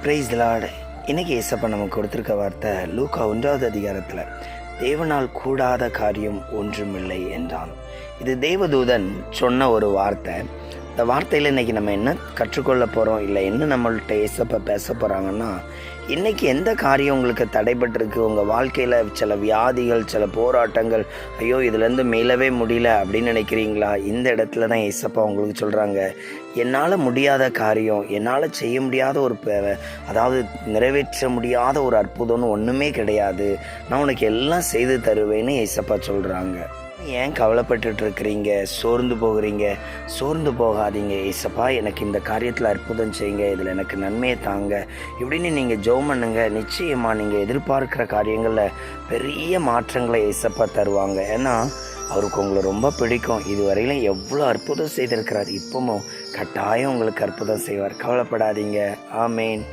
Price Lord இன்னைக்கு ஏசப்பா நமக்கு கொடுத்துருக்க வார்த்தை லூக்கா ஒன்றாவது அதிகாரத்தில் தேவனால் கூடாத காரியம் ஒன்றுமில்லை என்றான். இது தேவதூதன் சொன்ன ஒரு வார்த்தை. இந்த வார்த்தையில் இன்றைக்கி நம்ம என்ன கற்றுக்கொள்ள போகிறோம் இல்லை என்ன நம்மள்கிட்ட ஏசப்ப பேச போகிறாங்கன்னா இன்றைக்கி எந்த காரியம் உங்களுக்கு தடைபட்டிருக்கு? உங்கள் வாழ்க்கையில் சில வியாதிகள் சில போராட்டங்கள் ஐயோ இதுலேருந்து மீளவே முடியல அப்படின்னு நினைக்கிறீங்களா? இந்த இடத்துல தான் ஏசப்பா உங்களுக்கு சொல்கிறாங்க என்னால் முடியாத காரியம் என்னால் செய்ய முடியாத ஒரு அதாவது நிறைவேற்ற முடியாத ஒரு அற்புதம்னு ஒன்றுமே கிடையாது. நான் உனக்கு எல்லாம் செய்து தருவேன்னு ஏசப்பா சொல்கிறாங்க ஏன் கவலைப்பட்டு இருக்கிறீங்க சோர்ந்து போகிறீங்க? சோர்ந்து போகாதீங்க ஏசப்பா. எனக்கு இந்த காரியத்தில் அற்புதம் செய்யுங்க. இதில் எனக்கு நன்மையை தாங்க. இப்படின்னு நீங்கள் ஜெபம் பண்ணுங்க. நிச்சயமாக நீங்கள் எதிர்பார்க்குற காரியங்களில் பெரிய மாற்றங்களை ஏசப்பா தருவாங்க. ஏன்னா அவருக்கு உங்களை ரொம்ப பிடிக்கும். இதுவரையிலும் எவ்வளோ அற்புதம் செய்திருக்கிறார். இப்பவும் கட்டாயம் உங்களுக்கு அற்புதம் செய்வார். கவலைப்படாதீங்க. ஆமேன்.